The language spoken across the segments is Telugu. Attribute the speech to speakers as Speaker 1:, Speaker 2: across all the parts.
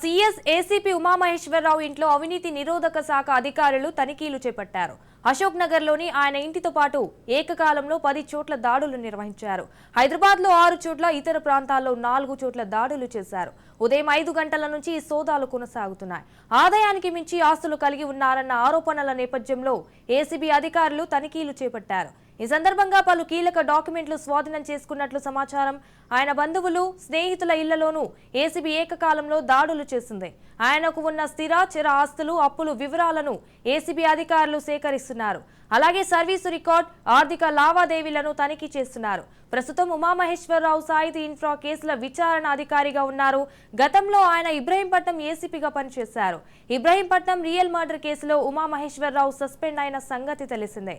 Speaker 1: సీఎస్ ఏసీపీ ఉమామహేశ్వరరావు ఇంట్లో అవినీతి నిరోధక శాఖ అధికారులు తనిఖీలు చేపట్టారు. అశోక్ నగర్లోని ఆయన ఇంటితో పాటు ఏకకాలంలో పది చోట్ల దాడులు నిర్వహించారు. హైదరాబాద్లో ఆరు చోట్ల ఇతర ప్రాంతాల్లో నాలుగు చోట్ల దాడులు చేశారు. ఉదయం ఐదు గంటల నుంచి ఈ సోదాలు కొనసాగుతున్నాయి. ఆదాయానికి మించి ఆస్తులు కలిగి ఉన్నారన్న ఆరోపణల నేపథ్యంలో ఏసీబీ అధికారులు తనిఖీలు చేపట్టారు. ఈ సందర్భంగా పలు కీలక డాక్యుమెంట్లు స్వాధీనం చేసుకున్నట్లు సమాచారం. ఆయన బంధువులు స్నేహితుల ఇళ్ళలోనూ ఏసీబీ ఏకకాలంలో దాడులు చేసింది. ఆయనకు ఉన్న స్థిర చిర ఆస్తులు అప్పులు వివరాలను ఏసీబీ అధికారులు సేకరిస్తున్నారు. అలాగే సర్వీసు రికార్డ్ ఆర్థిక లావాదేవీలను తనిఖీ చేస్తున్నారు. ప్రస్తుతం ఉమామహేశ్వరరావు సాయిధి ఇన్ఫ్రా కేసుల విచారణ అధికారిగా ఉన్నారు. గతంలో ఆయన ఇబ్రహీంపట్నం ఏసీపీగా పనిచేశారు. ఇబ్రహీంపట్నం రియల్ మర్డర్ కేసులో ఉమామహేశ్వరరావు సస్పెండ్ అయిన సంగతి తెలిసిందే.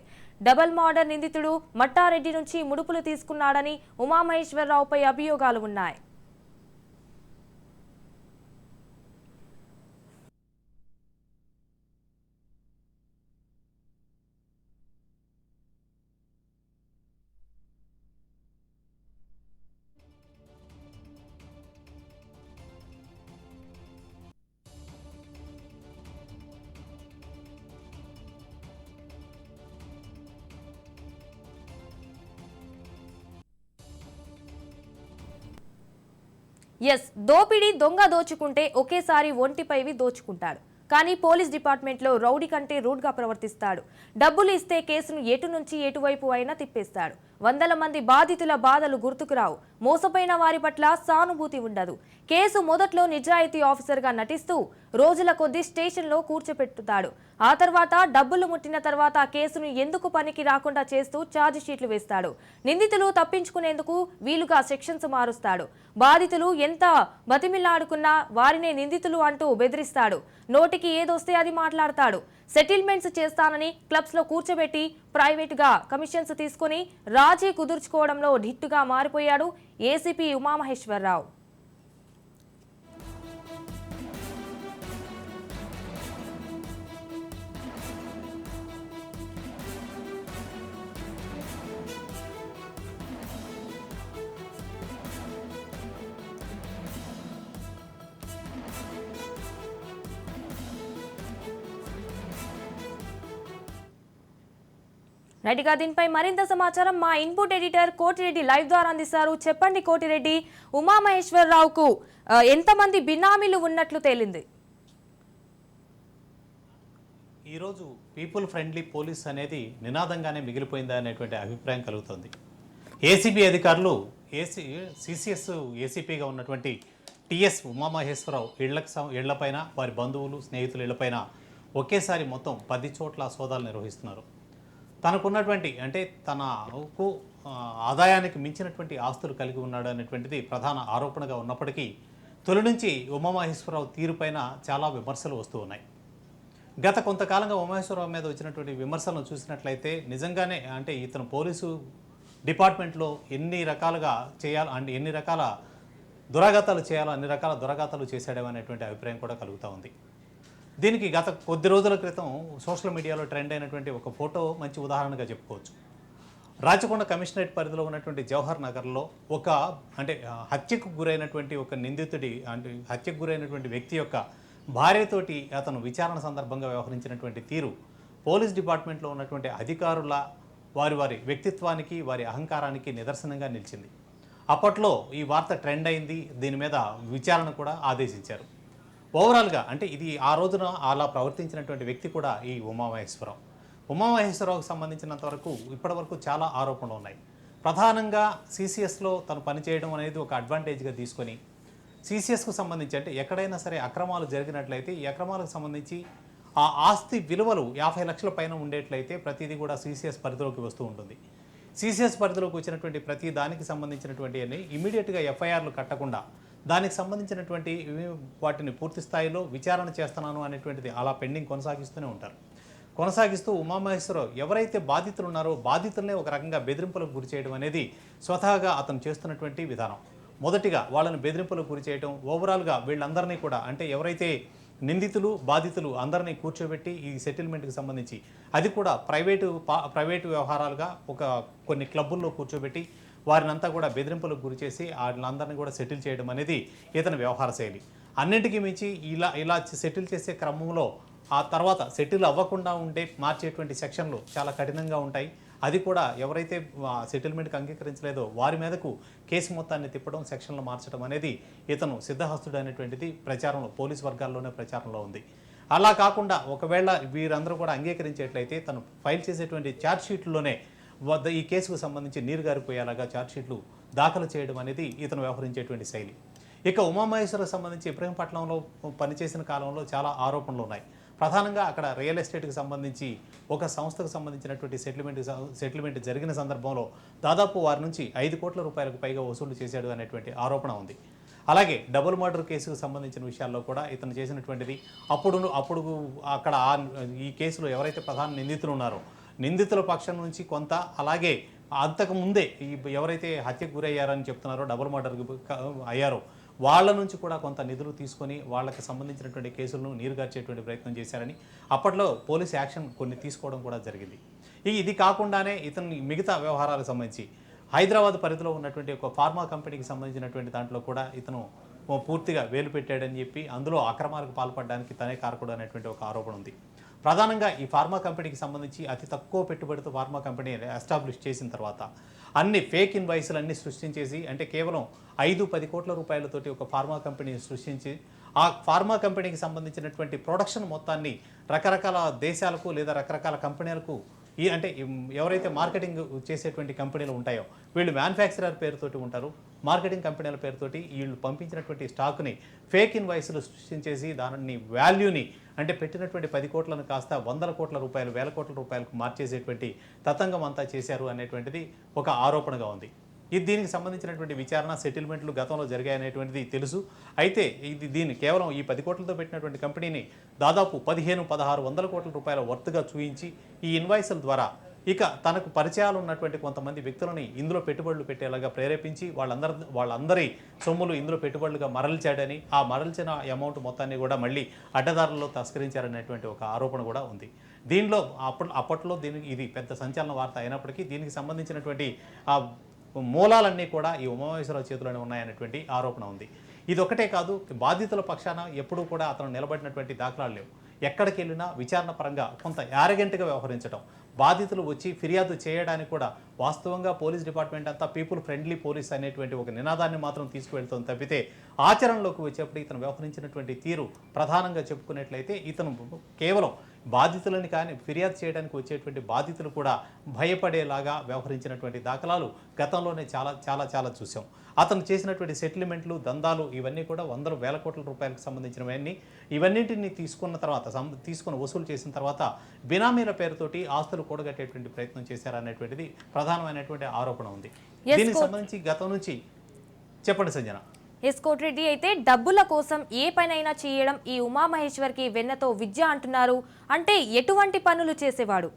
Speaker 1: డబల్ మర్డర్ నిందితుడు మట్టారెడ్డి నుంచి ముడుపులు తీసుకున్నాడని ఉమామహేశ్వరరావుపై అభియోగాలు ఉన్నాయి. ఎస్ దోపిడీ దొంగ దోచుకుంటే ఒకేసారి ఒంటిపైవి దోచుకుంటాడు. కానీ పోలీస్ డిపార్ట్మెంట్లో రౌడీ కంటే రూడ్గా ప్రవర్తిస్తాడు. డబ్బులు ఇస్తే కేసును ఎటు నుంచి ఎటువైపు అయినా తిప్పేస్తాడు. వందల మంది బాధితుల బాధలు గుర్తుకురావు మోసపోయిన వారి పట్ల సానుభూతి ఉండదు. కేసు మొదట్లో నిజాయితీ ఆఫీసర్గా నటిస్తూ రోజుల కొద్దీ స్టేషన్లో కూర్చోపెట్టుతాడు. ఆ తర్వాత డబ్బులు ముట్టిన తర్వాత కేసును ఎందుకు పనికి రాకుండా చేస్తూ ఛార్జ్ షీట్లు వేస్తాడు. నిందితులు తప్పించుకునేందుకు వీలుగా సెక్షన్స్ మారుస్తాడు. బాధితులు ఎంత బతిమిలాడుకున్నా వారినే నిందితులు అంటూ బెదిరిస్తాడు. నోటికి ఏదొస్తే అది మాట్లాడతాడు. సెటిల్మెంట్స్ చేస్తానని క్లబ్స్లో కూర్చోబెట్టి ప్రైవేట్గా కమిషన్స్ తీసుకుని రాజీ కుదుర్చుకోవడంలో ఢిట్టుగా మారిపోయాడు ఏసీపీ ఉమామహేశ్వరరావు. రైట్గా దీనిపై మరింత సమాచారం మా ఇన్పుట్ ఎడిటర్ కోటిరెడ్డి లైవ్ ద్వారా అందిస్తారు. చెప్పండి కోటిరెడ్డి ఉమామహేశ్వరరావుకు ఎంతమంది బినామీలు ఉన్నట్లు తేలింది?
Speaker 2: ఈరోజు పీపుల్ ఫ్రెండ్లీ పోలీస్ అనేది నినాదంగానే మిగిలిపోయిందా అనేటువంటి అభిప్రాయం కలుగుతుంది. ఏసీబీ అధికారులు ఏసీ సిసిఎస్ ఏసీపీగా ఉన్నటువంటి టిఎస్ ఉమామహేశ్వరరావు ఇళ్ళకు ఇళ్ళపైన వారి బంధువులు స్నేహితులు ఇళ్ళపైన ఒకేసారి మొత్తం పది చోట్ల సోదాలు నిర్వహిస్తున్నారు. తనకున్నటువంటి అంటే తనకు ఆదాయానికి మించినటువంటి ఆస్తులు కలిగి ఉన్నాడు అనేటువంటిది ప్రధాన ఆరోపణగా ఉన్నప్పటికీ తొలి నుంచి ఉమామహేశ్వరరావు తీరుపైన చాలా విమర్శలు వస్తూ ఉన్నాయి. గత కొంతకాలంగా ఉమామహేశ్వరరావు మీద వచ్చినటువంటి విమర్శలను చూసినట్లయితే నిజంగానే అంటే ఇతను పోలీసు డిపార్ట్మెంట్లో ఎన్ని రకాలుగా చేయాలి అంటే ఎన్ని రకాల దురాఘాతాలు చేయాలో అన్ని రకాల దురాఘాతాలు చేశాడేమనేటువంటి అభిప్రాయం కూడా కలుగుతూ ఉంది. దీనికి గత కొద్ది రోజుల క్రితం సోషల్ మీడియాలో ట్రెండ్ అయినటువంటి ఒక ఫోటో మంచి ఉదాహరణగా చెప్పుకోవచ్చు. రాచకొండ కమిషనరేట్ పరిధిలో ఉన్నటువంటి జవహర్ నగర్లో ఒక అంటే హత్యకు గురైనటువంటి ఒక నిందితుడి అంటే హత్యకు గురైనటువంటి వ్యక్తి యొక్క భార్యతోటి అతను విచారణ సందర్భంగా వ్యవహరించినటువంటి తీరు పోలీస్ డిపార్ట్మెంట్లో ఉన్నటువంటి అధికారుల వారి వారి వ్యక్తిత్వానికి వారి అహంకారానికి నిదర్శనంగా నిలిచింది. అప్పట్లో ఈ వార్త ట్రెండ్ అయింది. దీని మీద విచారణ కూడా ఆదేశించారు. ఓవరాల్గా అంటే ఇది ఆ రోజున అలా ప్రవర్తించినటువంటి వ్యక్తి కూడా ఈ ఉమామహేశ్వరరావు. ఉమామహేశ్వరరావుకు సంబంధించినంత వరకు ఇప్పటివరకు చాలా ఆరోపణలు ఉన్నాయి. ప్రధానంగా సీసీఎస్లో తను పనిచేయడం అనేది ఒక అడ్వాంటేజ్గా తీసుకొని సీసీఎస్కు సంబంధించి అంటే ఎక్కడైనా సరే అక్రమాలు జరిగినట్లయితే ఈ అక్రమాలకు సంబంధించి ఆ ఆస్తి విలువలు యాభై లక్షల పైన ఉండేట్లయితే ప్రతిదీ కూడా సీసీఎస్ పరిధిలోకి వస్తూ ఉంటుంది. సీసీఎస్ పరిధిలోకి వచ్చినటువంటి ప్రతి దానికి సంబంధించినటువంటి అన్ని ఇమీడియట్గా ఎఫ్ఐఆర్లు కట్టకుండా దానికి సంబంధించినటువంటి వాటిని పూర్తి స్థాయిలో విచారణ చేస్తున్నాను అనేటువంటిది అలా పెండింగ్ కొనసాగిస్తూనే ఉంటారు. కొనసాగిస్తూ ఉమామహేశ్వరరావు ఎవరైతే బాధితులు ఉన్నారో బాధితులనే ఒక రకంగా బెదిరింపులకు గురి చేయడం అనేది స్వతహాగా అతను చేస్తున్నటువంటి విధానం. మొదటిగా వాళ్ళని బెదిరింపులకు గురి చేయడం ఓవరాల్గా వీళ్ళందరినీ కూడా అంటే ఎవరైతే నిందితులు బాధితులు అందరినీ కూర్చోబెట్టి ఈ సెటిల్మెంట్కి సంబంధించి అది కూడా ప్రైవేటు పా- ప్రైవేటు వ్యవహారాలుగా ఒక కొన్ని క్లబ్బుల్లో కూర్చోబెట్టి వారినంతా కూడా బెదిరింపులకు గురి చేసి వాళ్ళందరినీ కూడా సెటిల్ చేయడం అనేది ఇతని వ్యవహార శైలి. అన్నింటికీ మించి ఇలా ఇలా సెటిల్ చేసే క్రమంలో ఆ తర్వాత సెటిల్ అవ్వకుండా ఉండే మార్చేటువంటి సెక్షన్లు చాలా కఠినంగా ఉంటాయి. అది కూడా ఎవరైతే సెటిల్మెంట్కి అంగీకరించలేదో వారి మీదకు కేసు మొత్తాన్ని తిప్పడం సెక్షన్లు మార్చడం అనేది ఇతను సిద్ధహస్తుడు అనేటువంటిది ప్రచారంలో పోలీస్ వర్గాల్లోనే ప్రచారంలో ఉంది. అలా కాకుండా ఒకవేళ వీరందరూ కూడా అంగీకరించేట్లయితే తను ఫైల్ చేసేటువంటి ఛార్జ్ షీట్లోనే వద్ద ఈ కేసుకు సంబంధించి నీరు గారిపోయేలాగా చార్జ్షీట్లు దాఖలు చేయడం అనేది ఇతను వ్యవహరించేటువంటి శైలి. ఇక ఉమామహేశ్వరకు సంబంధించి ఇబ్రహీంపట్నంలో పనిచేసిన కాలంలో చాలా ఆరోపణలు ఉన్నాయి. ప్రధానంగా అక్కడ రియల్ ఎస్టేట్కి సంబంధించి ఒక సంస్థకు సంబంధించినటువంటి సెటిల్మెంట్ సెటిల్మెంట్ జరిగిన సందర్భంలో దాదాపు వారి నుంచి ఐదు కోట్ల రూపాయలకు పైగా వసూలు చేశాడు అనేటువంటి ఆరోపణ ఉంది. అలాగే డబుల్ మర్డర్ కేసుకు సంబంధించిన విషయాల్లో కూడా ఇతను చేసినటువంటిది అప్పుడు అప్పుడు అక్కడ ఈ కేసులో ఎవరైతే ప్రధాన నిందితులు ఉన్నారో నిందితుల పక్షం నుంచి కొంత అలాగే అంతకు ముందే ఈ ఎవరైతే హత్యకు గురయ్యారని చెప్తున్నారో డబుల్ మర్డర్ అయ్యారో వాళ్ళ నుంచి కూడా కొంత నిధులు తీసుకొని వాళ్ళకి సంబంధించినటువంటి కేసులను నీరుగార్చేటువంటి ప్రయత్నం చేశారని అప్పట్లో పోలీస్ యాక్షన్ కొన్ని తీసుకోవడం కూడా జరిగింది. ఇక ఇది కాకుండానే ఇతని మిగతా వ్యవహారాలకు సంబంధించి హైదరాబాద్ పరిధిలో ఉన్నటువంటి ఒక ఫార్మా కంపెనీకి సంబంధించినటువంటి దాంట్లో కూడా ఇతను పూర్తిగా వేలు పెట్టాడని చెప్పి అందులో అక్రమాలకు పాల్పడడానికి తనే కారకుడు అనేటువంటి ఒక ఆరోపణ ఉంది. ప్రధానంగా ఈ ఫార్మా కంపెనీకి సంబంధించి అతి తక్కువ పెట్టుబడితో ఫార్మా కంపెనీ ఎస్టాబ్లిష్ చేసిన తర్వాత అన్ని ఫేక్ ఇన్వాయిస్లు అన్ని సృష్టించేసి అంటే కేవలం ఐదు పది కోట్ల రూపాయలతోటి ఒక ఫార్మా కంపెనీని సృష్టించి ఆ ఫార్మా కంపెనీకి సంబంధించినటువంటి ప్రొడక్షన్ మొత్తాన్ని రకరకాల దేశాలకు లేదా రకరకాల కంపెనీలకు ఈ అంటే ఎవరైతే మార్కెటింగ్ చేసేటువంటి కంపెనీలు ఉంటాయో వీళ్ళు మ్యానుఫ్యాక్చరర్ పేరుతోటి ఉంటారు మార్కెటింగ్ కంపెనీల పేరుతోటి వీళ్ళు పంపించినటువంటి స్టాక్ని ఫేక్ ఇన్వాయిస్లు సృష్టించేసి దానిని వాల్యూని అంటే పెట్టినటువంటి పది కోట్లను కాస్త వందల కోట్ల రూపాయలు వేల కోట్ల రూపాయలకు మార్చేసేటువంటి తతంగం అంతా చేశారు అనేటువంటిది ఒక ఆరోపణగా ఉంది. ఇది దీనికి సంబంధించినటువంటి విచారణ సెటిల్మెంట్లు గతంలో జరిగాయనేటువంటిది తెలుసు. అయితే ఇది దీన్ని కేవలం ఈ పది కోట్లతో పెట్టినటువంటి కంపెనీని దాదాపు పదిహేను పదహారు వందల కోట్ల రూపాయల వర్త్గా చూయించి ఈ ఇన్వాయిస్ల ద్వారా ఇక తనకు పరిచయాలు ఉన్నటువంటి కొంతమంది వ్యక్తులని ఇందులో పెట్టుబడులు పెట్టేలాగా ప్రేరేపించి వాళ్ళందరి వాళ్ళందరి సొమ్ములు ఇందులో పెట్టుబడులుగా మరల్చాడని ఆ మరల్చిన అమౌంట్ మొత్తాన్ని కూడా మళ్ళీ అడ్డదారుల్లో తస్కరించారనేటువంటి ఒక ఆరోపణ కూడా ఉంది. దీనిలో అప్పట్లో అప్పట్లో దీనికి ఇది పెద్ద సంచలన వార్త అయినప్పటికీ దీనికి సంబంధించినటువంటి ఆ మూలాలన్నీ కూడా ఈ ఉమామేశ్వరరావు చేతిలోనే ఉన్నాయనేటువంటి ఆరోపణ ఉంది. ఇది ఒకటే కాదు బాధితుల పక్షాన ఎప్పుడూ కూడా అతను నిలబడినటువంటి దాఖలాలు లేవు. ఎక్కడికి వెళ్ళినా విచారణ పరంగా కొంత యారగెంట్గా వ్యవహరించడం బాధితులు వచ్చి ఫిర్యాదు చేయడానికి కూడా వాస్తవంగా పోలీస్ డిపార్ట్మెంట్ అంతా పీపుల్ ఫ్రెండ్లీ పోలీస్ అనేటువంటి ఒక నినాదాన్ని మాత్రం తీసుకువెళ్తుంది తప్పితే ఆచరణలోకి వచ్చేప్పుడు ఇతను వ్యవహరించినటువంటి తీరు ప్రధానంగా చెప్పుకున్నట్లయితే ఇతను కేవలం బాధితులని కానీ ఫిర్యాదు చేయడానికి వచ్చేటువంటి బాధితులు కూడా భయపడేలాగా వ్యవహరించినటువంటి దాఖలాలు గతంలోనే చాలా చాలా చాలా చూసాం అతను చేసినటువంటి సెటిల్మెంట్లు దందాలు ఇవన్నీ కూడా వందల వేల కోట్ల రూపాయలకు సంబంధించినవన్నీ ఇవన్నింటిని తీసుకున్న తర్వాత తీసుకుని వసూలు చేసిన తర్వాత బినామీల పేరుతోటి ఆస్తులు కూడగట్టేటువంటి ప్రయత్నం చేశారనేటువంటిది ప్రధానమైనటువంటి ఆరోపణ ఉంది. దీనికి. సంబంధించి గతం నుంచి చెప్పండి సంజన.
Speaker 1: ఎస్ కోటిరెడ్డి అయితే డబ్బుల కోసం ఏ పనైనా చేయడం ఈ ఉమామహేశ్వర్కి వెన్నతో విద్య అంటున్నారు. అంటే ఎటువంటి పనులు చేసేవాడు?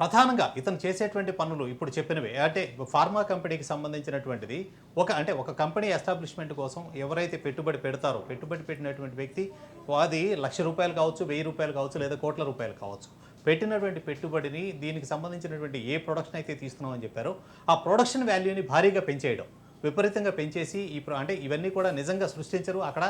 Speaker 2: ప్రధానంగా ఇతను చేసేటువంటి పనులు ఇప్పుడు చెప్పినవి. అంటే ఫార్మా కంపెనీకి సంబంధించినటువంటిది. ఒక అంటే ఒక కంపెనీ ఎస్టాబ్లిష్మెంట్ కోసం ఎవరైతే పెట్టుబడి పెడతారో పెట్టుబడి పెట్టినటువంటి వ్యక్తి అది లక్ష రూపాయలు కావచ్చు వెయ్యి రూపాయలు కావచ్చు లేదా కోట్ల రూపాయలు కావచ్చు. పెట్టినటువంటి పెట్టుబడిని దీనికి సంబంధించినటువంటి ఏ ప్రొడక్షన్ అయితే తీస్తున్నామని చెప్పారో ఆ ప్రొడక్షన్ వాల్యూని భారీగా పెంచేయడం. విపరీతంగా పెంచేసి ఇప్పుడు అంటే ఇవన్నీ కూడా నిజంగా సృష్టించరు. అక్కడ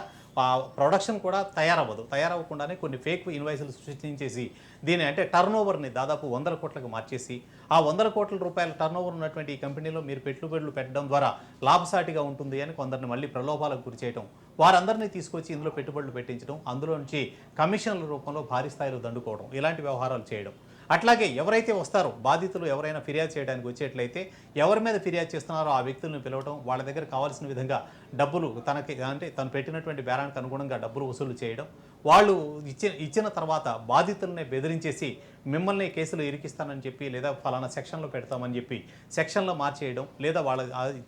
Speaker 2: ప్రొడక్షన్ కూడా తయారవ్వదు. తయారవ్వకుండానే కొన్ని ఫేక్ ఇన్వాయిస్లు సృష్టించేసి దీని అంటే టర్న్ ఓవర్ని దాదాపు వందల కోట్లకు మార్చేసి ఆ వందల కోట్ల రూపాయల టర్న్ ఓవర్ ఉన్నటువంటి ఈ కంపెనీలో మీరు పెట్టుబడులు పెట్టడం ద్వారా లాభసాటిగా ఉంటుంది అని కొందరిని మళ్ళీ ప్రలోభాలకు గురి చేయడం వారందరినీ తీసుకొచ్చి ఇందులో పెట్టుబడులు పెట్టించడం అందులో నుంచి కమిషన్ల రూపంలో భారీ స్థాయిలో దండుకోవడం ఇలాంటి వ్యవహారాలు చేయడం. అట్లాగే ఎవరైతే వస్తారో బాధితులు ఎవరైనా ఫిర్యాదు చేయడానికి వచ్చేట్లయితే ఎవరి మీద ఫిర్యాదు చేస్తున్నారో ఆ వ్యక్తులను పిలవడం వాళ్ళ దగ్గర కావాల్సిన విధంగా డబ్బులు తనకి అంటే తను పెట్టినటువంటి బేరానికి అనుగుణంగా డబ్బులు వసూలు చేయడం వాళ్ళు ఇచ్చిన ఇచ్చిన తర్వాత బాధితులనే బెదిరించేసి మిమ్మల్ని కేసులు ఇరికిస్తానని చెప్పి లేదా ఫలానా సెక్షన్లో పెడతామని చెప్పి సెక్షన్లో మార్చేయడం లేదా వాళ్ళ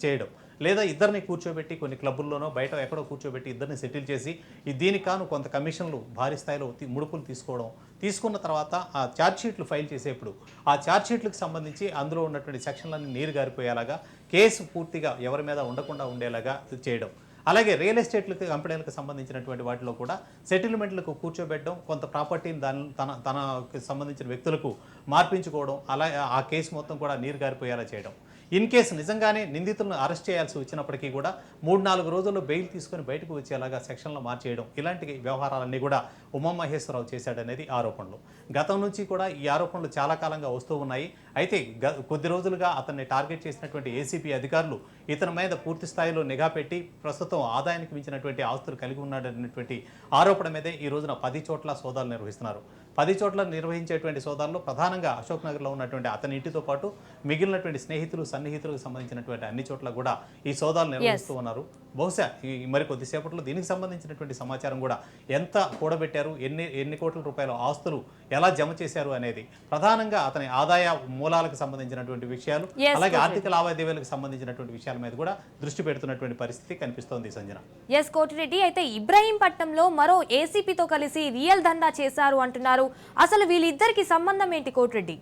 Speaker 2: చేయడం లేదా ఇద్దరిని కూర్చోబెట్టి కొన్ని క్లబ్బుల్లోనో బయట ఎక్కడో కూర్చోబెట్టి ఇద్దరిని సెటిల్ చేసి దీనికాను కాను కొంత కమిషన్లు భారీ స్థాయిలో ముడుపులు తీసుకోవడం తీసుకున్న తర్వాత ఆ ఛార్జ్షీట్లు ఫైల్ చేసేప్పుడు ఆ ఛార్జ్షీట్లకు సంబంధించి అందులో ఉన్నటువంటి సెక్షన్లన్నీ నీరు గారిపోయేలాగా కేసు పూర్తిగా ఎవరి మీద ఉండకుండా ఉండేలాగా చేయడం. అలాగే రియల్ ఎస్టేట్లకు కంపెనీలకు సంబంధించినటువంటి వాటిలో కూడా సెటిల్మెంట్లకు కూర్చోబెట్టడం కొంత ప్రాపర్టీని దాని తన తనకు సంబంధించిన వ్యక్తులకు మార్పించుకోవడం అలా ఆ కేసు మొత్తం కూడా నీరు గారిపోయేలా చేయడం. ఇన్ కేసు నిజంగానే నిందితులను అరెస్ట్ చేయాల్సి వచ్చినప్పటికీ కూడా మూడు నాలుగు రోజుల్లో బెయిల్ తీసుకొని బయటకు వచ్చేలాగా సెక్షన్లు మార్చేయడం ఇలాంటి వ్యవహారాలన్నీ కూడా ఉమామహేశ్వరరావు చేశాడనేది ఆరోపణలు. గతం నుంచి కూడా ఈ ఆరోపణలు చాలా కాలంగా వస్తూ ఉన్నాయి. అయితే గ- కొద్ది రోజులుగా అతన్ని టార్గెట్ చేసినటువంటి ఏసీపీ అధికారులు ఇతని మీద పూర్తి స్థాయిలో నిఘా పెట్టి ప్రస్తుతం ఆదాయానికి మించినటువంటి ఆస్తులు కలిగి ఉన్నాడనేటువంటి ఆరోపణ మీదే ఈ రోజున పది చోట్ల సోదాలు నిర్వహిస్తున్నారు. పది చోట్ల నిర్వహించేటువంటి సోదాల్లో ప్రధానంగా అశోక్ నగర్లో ఉన్నటువంటి అతని ఇంటితో పాటు మిగిలినటువంటి స్నేహితులు సన్నిహితులకు సంబంధించినటువంటి అన్ని చోట్ల కూడా ఈ సోదాలు నిర్వహిస్తూ ఉన్నారు. బహుశా ఈ మరి కొద్దిసేపట్లో దీనికి సంబంధించినటువంటి సమాచారం కూడా ఎంత కూడబెట్టారు ఎన్ని ఎన్ని కోట్ల రూపాయల ఆస్తులు ఎలా జమ చేశారు అనేది ప్రధానంగా అతని ఆదాయ మూలాలకు సంబంధించినటువంటి విషయాలు అలాగే. ఆర్థిక లావాదేవీలకు సంబంధించినటువంటి విషయాల మీద కూడా దృష్టి పెడుతున్నటువంటి పరిస్థితి కనిపిస్తోంది సంజన.
Speaker 1: ఎస్ కోటిరెడ్డి అయితే ఇబ్రాహీంపట్నంలో మరో ఏసీపీతో కలిసి రియల్ దందా చేశారు అంటున్నారు. అసలు వీళ్ళిద్దరికి సంబంధం ఏంటి కోటిరెడ్డి?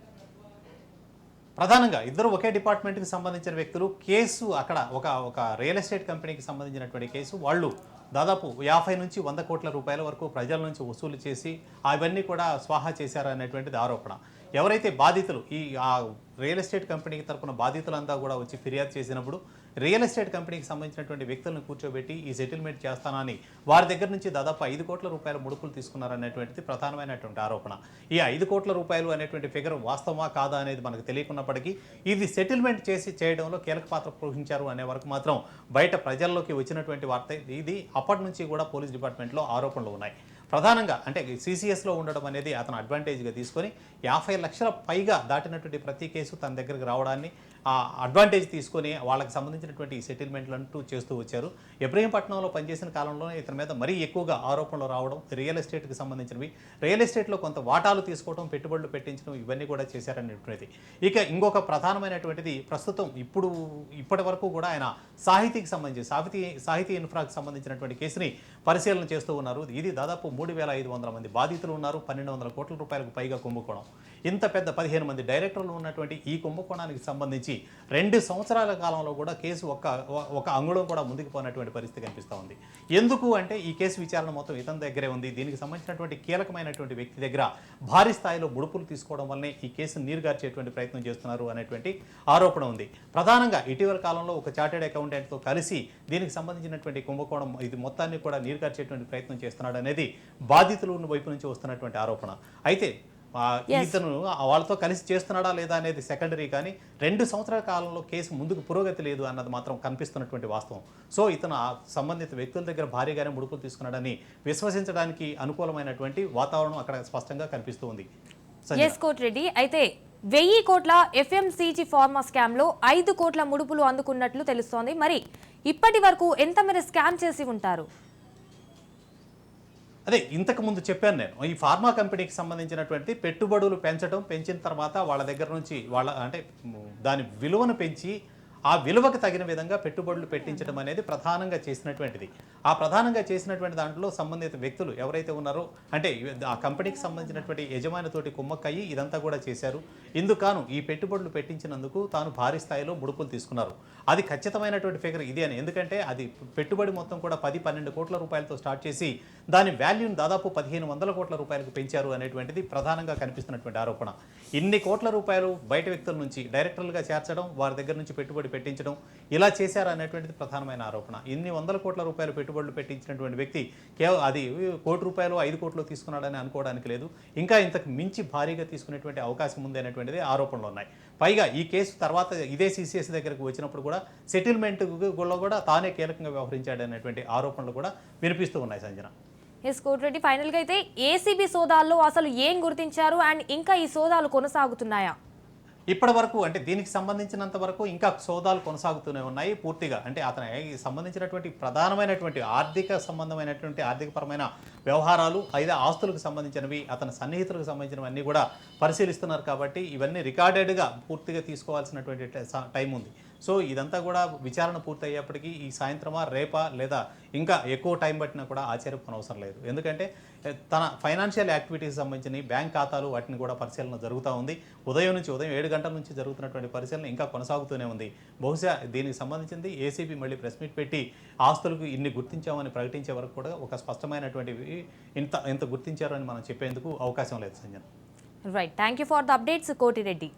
Speaker 2: ప్రధానంగా ఇద్దరు ఒకే డిపార్ట్మెంట్కి సంబంధించిన వ్యక్తులు కేసు అక్కడ ఒక ఒక రియల్ ఎస్టేట్ కంపెనీకి సంబంధించినటువంటి కేసు. వాళ్ళు దాదాపు యాభై నుంచి వంద కోట్ల రూపాయల వరకు ప్రజల నుంచి వసూలు చేసి అవన్నీ కూడా స్వాహా చేశారు అనేటువంటిది ఆరోపణ. ఎవరైతే బాధితులు ఈ ఆ రియల్ ఎస్టేట్ కంపెనీకి తరపున బాధితులంతా కూడా వచ్చి ఫిర్యాదు చేసినప్పుడు రియల్ ఎస్టేట్ కంపెనీకి సంబంధించినటువంటి వ్యక్తులను కూర్చోబెట్టి ఈ సెటిల్మెంట్ చేస్తానని వారి దగ్గర నుంచి దాదాపు ఐదు కోట్ల రూపాయల ముడుపులు తీసుకున్నారనేటువంటిది ప్రధానమైనటువంటి ఆరోపణ. ఈ ఐదు కోట్ల రూపాయలు అనేటువంటి ఫిగర్ వాస్తవమా కాదా అనేది మనకు తెలియకున్నప్పటికీ ఇది సెటిల్మెంట్ చేసి చేయడంలో కీలక పాత్ర పోషించారు అనే వరకు మాత్రం బయట ప్రజల్లోకి వచ్చినటువంటి వార్త ఇది అప్పటి నుంచి కూడా పోలీస్ డిపార్ట్మెంట్లో ఆరోపణలు ఉన్నాయి. ప్రధానంగా అంటే సీసీఎస్లో ఉండడం అనేది అతను అడ్వాంటేజ్గా తీసుకొని యాభై లక్షల పైగా దాటినటువంటి ప్రతి కేసు తన దగ్గరికి రావడాన్ని ఆ అడ్వాంటేజ్ తీసుకొని వాళ్ళకి సంబంధించినటువంటి సెటిల్మెంట్లు అంటూ చేస్తూ వచ్చారు. ఇబ్రహీంపట్నంలో పనిచేసిన కాలంలోనే ఇతని మీద మరీ ఎక్కువగా ఆరోపణలు రావడం రియల్ ఎస్టేట్కి సంబంధించినవి రియల్ ఎస్టేట్లో కొంత వాటాలు తీసుకోవడం పెట్టుబడులు పెట్టించడం ఇవన్నీ కూడా చేశారనేటువంటిది. ఇక ఇంకొక ప్రధానమైనటువంటిది ప్రస్తుతం ఇప్పుడు ఇప్పటి వరకు కూడా ఆయన సాహితీకి సంబంధించి సాహితీ సాహితీ ఇన్ఫ్రాకి సంబంధించినటువంటి కేసుని పరిశీలన చేస్తూ ఉన్నారు. ఇది దాదాపు మూడు వేల ఐదు వందల మంది బాధితులు ఉన్నారు. పన్నెండు వందల కోట్ల రూపాయలకు పైగా కుంభకోణం. ఇంత పెద్ద పదిహేను మంది డైరెక్టర్లు ఉన్నటువంటి ఈ కుంభకోణానికి సంబంధించి రెండు సంవత్సరాల కాలంలో కూడా కేసు ఒక్క ఒక అంగుళం కూడా ముందుకు పోయినటువంటి పరిస్థితి కనిపిస్తూ ఉంది. ఎందుకు అంటే ఈ కేసు విచారణ మొత్తం ఇతని దగ్గరే ఉంది. దీనికి సంబంధించినటువంటి కీలకమైనటువంటి వ్యక్తి దగ్గర భారీ స్థాయిలో ముడుపులు తీసుకోవడం వల్లనే ఈ కేసును నీరుగార్చేటువంటి ప్రయత్నం చేస్తున్నారు అనేటువంటి ఆరోపణ ఉంది. ప్రధానంగా ఇటీవల కాలంలో ఒక చార్టెడ్ అకౌంటెంట్తో కలిసి దీనికి సంబంధించినటువంటి కుంభకోణం ఇది మొత్తాన్ని కూడా నీరుగార్చేటువంటి ప్రయత్నం చేస్తున్నాడు అనేది బాధితుల వైపు నుంచి వస్తున్నటువంటి ఆరోపణ. అయితే ఇతను వాళ్ళతో కలిసి చేస్తున్నాడా లేదా అనేది సెకండరీ కానీ రెండు సంవత్సరాల కాలంలో కేసు ముందుకు పురోగతి లేదు అన్నది మాత్రం కనిపిస్తున్నటువంటి వాస్తవం. సో ఇతను ఆ సంబంధిత వ్యక్తుల దగ్గర భారీగానే ముడుపులు తీసుకున్నాడని విశ్వసించడానికి అనుకూలమైనటువంటి వాతావరణం అక్కడ స్పష్టంగా కనిపిస్తూ ఉంది. సంజన.
Speaker 1: ఎస్ కోటిరెడ్డి అయితే వెయ్యి కోట్ల ఎఫ్ఎంసీజీ ఫార్మా స్కామ్లో ఐదు కోట్ల ముడుపులు అందుకున్నట్లు తెలుస్తోంది. మరి ఇప్పటి వరకు ఎంత మేర స్కామ్ చేసి ఉంటారు?
Speaker 2: అదే ఇంతకు ముందు చెప్పాను నేను ఈ ఫార్మా కంపెనీకి సంబంధించినటువంటి పెట్టుబడులు పెంచడం పెంచిన తర్వాత వాళ్ళ దగ్గర నుంచి వాళ్ళ అంటే దాని విలువను పెంచి ఆ విలువకు తగిన విధంగా పెట్టుబడులు పెట్టించడం అనేది ప్రధానంగా చేసినటువంటిది. ఆ ప్రధానంగా చేసినటువంటి దాంట్లో సంబంధిత వ్యక్తులు ఎవరైతే ఉన్నారో అంటే ఆ కంపెనీకి సంబంధించినటువంటి యజమానితోటి కుమ్మక్కయ్యి ఇదంతా కూడా చేశారు. ఇందుకాను ఈ పెట్టుబడులు పెట్టించినందుకు తాను భారీ స్థాయిలో ముడుపులు తీసుకున్నారు. అది ఖచ్చితమైనటువంటి ఫిగర్ ఇది అని. ఎందుకంటే అది పెట్టుబడి మొత్తం కూడా పది పన్నెండు కోట్ల రూపాయలతో స్టార్ట్ చేసి దాని వాల్యూని దాదాపు పదిహేను వందల కోట్ల రూపాయలకు పెంచారు అనేటువంటిది ప్రధానంగా కనిపిస్తున్నటువంటి ఆరోపణ. ఇన్ని కోట్ల రూపాయలు బయట వ్యక్తుల నుంచి డైరెక్టర్లుగా చేర్చడం వారి దగ్గర నుంచి పెట్టుబడి పెట్టించడం ఇలా చేశారు అనేటువంటిది ప్రధానమైన ఆరోపణ. ఇన్ని వందల కోట్ల రూపాయలు పెట్టుబడులు పెట్టించినటువంటి వ్యక్తి కేవలం అది కోటి రూపాయలు ఐదు కోట్లు తీసుకున్నాడని అనుకోవడానికి లేదు. ఇంకా ఇంతకు మించి భారీగా తీసుకునేటువంటి అవకాశం ఉంది అనేటువంటిది ఆరోపణలు ఉన్నాయి. పైగా ఈ కేసు తర్వాత ఇదే సిసిఎస్ దగ్గరకు వచ్చినప్పుడు కూడా సెటిల్మెంట్ కూడా తానే కీలకంగా వ్యవహరించాడు అనేటువంటి ఆరోపణలు కూడా వినిపిస్తూ ఉన్నాయి సంజన.
Speaker 1: ఎస్ కోటిరెడ్డి ఫైనల్గా అయితే ఏసీబీ సోదాల్లో అసలు ఏం గుర్తించారు? అండ్ ఇంకా ఈ సోదాలు కొనసాగుతున్నాయా?
Speaker 2: ఇప్పటి వరకు అంటే దీనికి సంబంధించినంత వరకు ఇంకా సోదాలు కొనసాగుతూనే ఉన్నాయి. పూర్తిగా అంటే అతని సంబంధించినటువంటి ప్రధానమైనటువంటి ఆర్థిక సంబంధమైనటువంటి ఆర్థికపరమైన వ్యవహారాలు అయితే ఆస్తులకు సంబంధించినవి అతని సన్నిహితులకు సంబంధించినవన్నీ కూడా పరిశీలిస్తున్నారు కాబట్టి ఇవన్నీ రికార్డెడ్గా పూర్తిగా తీసుకోవాల్సినటువంటి టైం ఉంది. సో ఇదంతా కూడా విచారణ పూర్తయ్యేప్పటికీ ఈ సాయంత్రమా రేపా లేదా ఇంకా ఎక్కువ టైం పట్టినా కూడా ఆశ్చర్యపోనవసరం లేదు. ఎందుకంటే తన ఫైనాన్షియల్ యాక్టివిటీస్ సంబంధించిన బ్యాంక్ ఖాతాలు వాటిని కూడా పరిశీలన జరుగుతూ ఉంది. ఉదయం నుంచి ఉదయం ఏడు గంటల నుంచి జరుగుతున్నటువంటి పరిశీలన ఇంకా కొనసాగుతూనే ఉంది. బహుశా దీనికి సంబంధించింది ఏసీబీ మళ్ళీ ప్రెస్ మీట్ పెట్టి ఆస్తులకు ఇన్ని గుర్తించామని ప్రకటించే వరకు కూడా ఒక స్పష్టమైనటువంటి ఇంత ఇంత గుర్తించారు అని మనం చెప్పేందుకు అవకాశం లేదు Sanjana.
Speaker 1: Right thank you for the updates Kotireddy.